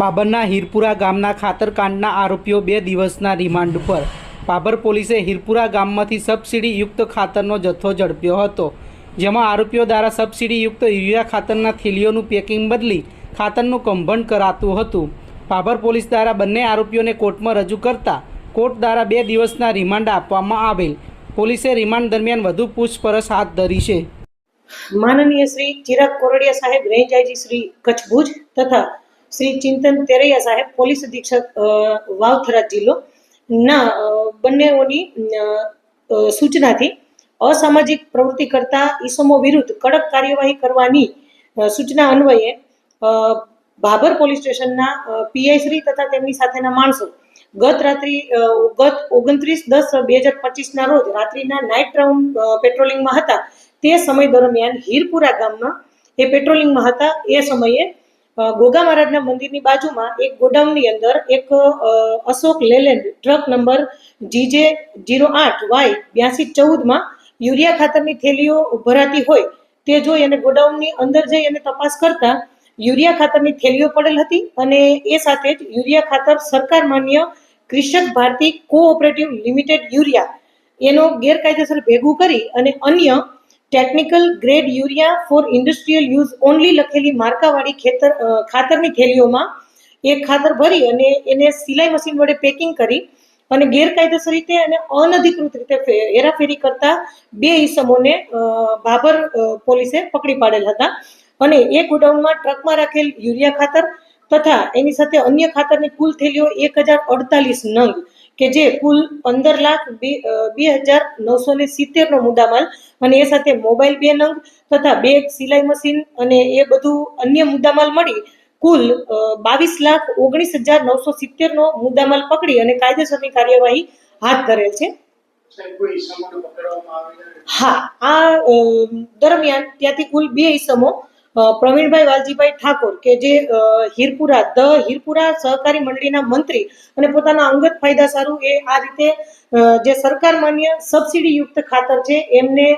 બાબરના હીરપુરા ગામના ખાતરકાંડના આરોપીઓ બે દિવસના રિમાન્ડ ઉપર. બાબર પોલીસે હીરપુરા ગામમાંથી સબસિડીયુક્ત ખાતરનો જથ્થો ઝડપ્યો હતો, જેમાં આરોપીઓ દ્વારા સબસિડીયુક્ત યુરિયા ખાતરના થેલીઓનું પેકિંગ બદલી ખાતરનું કંભંડ કરાતું હતું. બાબર પોલીસ દ્વારા બંને આરોપીઓને કોર્ટમાં રજૂ કરતા કોર્ટ દ્વારા બે દિવસના રિમાન્ડ આપવામાં આવેલ. પોલીસે રિમાન્ડ દરમિયાન વધુ પૂછપરછ હાથ ધરી છે. માનનીય શ્રી ચિરાગ કોરડિયા સાહેબ, રેન્જ આઈજી શ્રી કચ્છ ભુજ તથા શ્રી ચિંતન તેરૈયા સાહેબ, પોલીસ અધિક્ષક વાવથરા જિલ્લો. ના બંનેઓની સૂચનાથી અસામાજિક પ્રવૃત્તિ કરતા ઈસમો વિરુદ્ધ કડક કાર્યવાહી કરવાની સૂચના અન્વયે ભાભર પોલીસ સ્ટેશનના પીઆઈ શ્રી તથા તેમની સાથેના માણસો ગત રાત્રિ ગત ઓગણત્રીસ દસ બે હજાર પચીસના રોજ રાત્રિના નાઇટ રાઉન્ડ પેટ્રોલિંગમાં હતા. તે સમય દરમિયાન હીરપુરા ગામમાં એ પેટ્રોલિંગમાં હતા. એ સમયે ગોગા મહારાજના મંદિરની બાજુમાં એક ગોડાઉનની અંદર એક Ashok Leyland truck number GJ zero આઠ વાય બ્યાસી ચૌદમાં યુરિયા ખાતરની થેલીઓ ભરાતી હોય તે જોઈ અને ગોડાઉનની અંદર જઈ અને તપાસ કરતા યુરિયા ખાતરની થેલીઓ પડેલ હતી અને એ સાથે જ યુરિયા ખાતર સરકાર માન્ય Krishak Bharati cooperative limited urea એનો ગેરકાયદેસર ભેગું કરી અને અન્ય technical grade urea for industrial use only લખેલી માર્કાવાળી ખેતર ખાતરની થેલીઓમાં. એ ખાતર ભરી અને એને સિલાઈ મશીન વડે પેકિંગ કરી અને ગેરકાયદેસર રીતે અને અનધિકૃત રીતે હેરાફેરી કરતા બે ઈસમોને બાબર પોલીસે પકડી પાડેલ હતા. અને એ ગોડાઉનમાં ટ્રકમાં રાખેલ યુરિયા ખાતર તથા એની સાથે અન્ય ખાતરની કુલ થેલીઓ એક હજાર અડતાલીસ નંગ. કે જે કુલ પંદર લાખ બે હજાર નવસો ને સિત્તેરનો મુદ્દામાલ અને એ સાથે મોબાઈલ બે નંગ તથા બેગ સિલાઈ મશીન અને એ બધું અન્ય મુદ્દામાલ મળી કુલ બાવીસ લાખ ઓગણીસ હજાર નવસો સિત્તેરનો મુદ્દામાલ પકડી અને કાયદેસરની કાર્યવાહી હાથ ધરેલ છે. હા આ દરમિયાન ત્યાંથી કુલ બે ઈસમો પ્રવીણભાઈ વાલજીભાઈ ઠાકોર કે જે હિરપુરા ધ હીરપુરા સહકારી મંડળીના મંત્રી અને પોતાના અંગત ફાયદા સારું એ આ રીતે જે સરકાર માન્ય સબસિડીયુક્ત ખાતર છે, એમને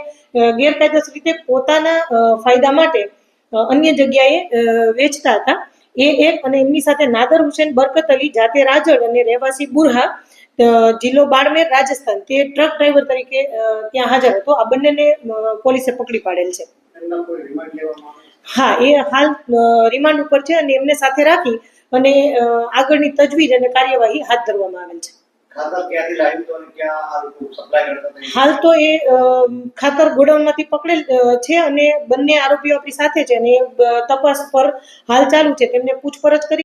ગેરકાયદેસર રીતે પોતાના ફાયદા માટે અન્ય જગ્યાએ વેચતા હતા. એ એક અને એમની સાથે નાદર હુસેન બરકત અલી જાતે રાજડ અને રહેવાસી બુરહા જિલ્લો બાડમેર, રાજસ્થાન. તે ટ્રક ડ્રાઈવર તરીકે ત્યાં હાજર હતો. આ બંનેને પોલીસે પકડી પાડેલ છે. હા એ હાલ રિમાન્ડ ઉપર છે અને એમને સાથે રાખી અને આગળની તજવીજ અને કાર્યવાહી હાથ ધરવામાં આવેલ છે? હાલ તો એ ખાતર ગોડાઉનમાંથી પકડેલ છે અને બંને આરોપીઓ આપણી સાથે છે અને તપાસ પર હાલ ચાલુ છે તેમને પૂછપરછ કરી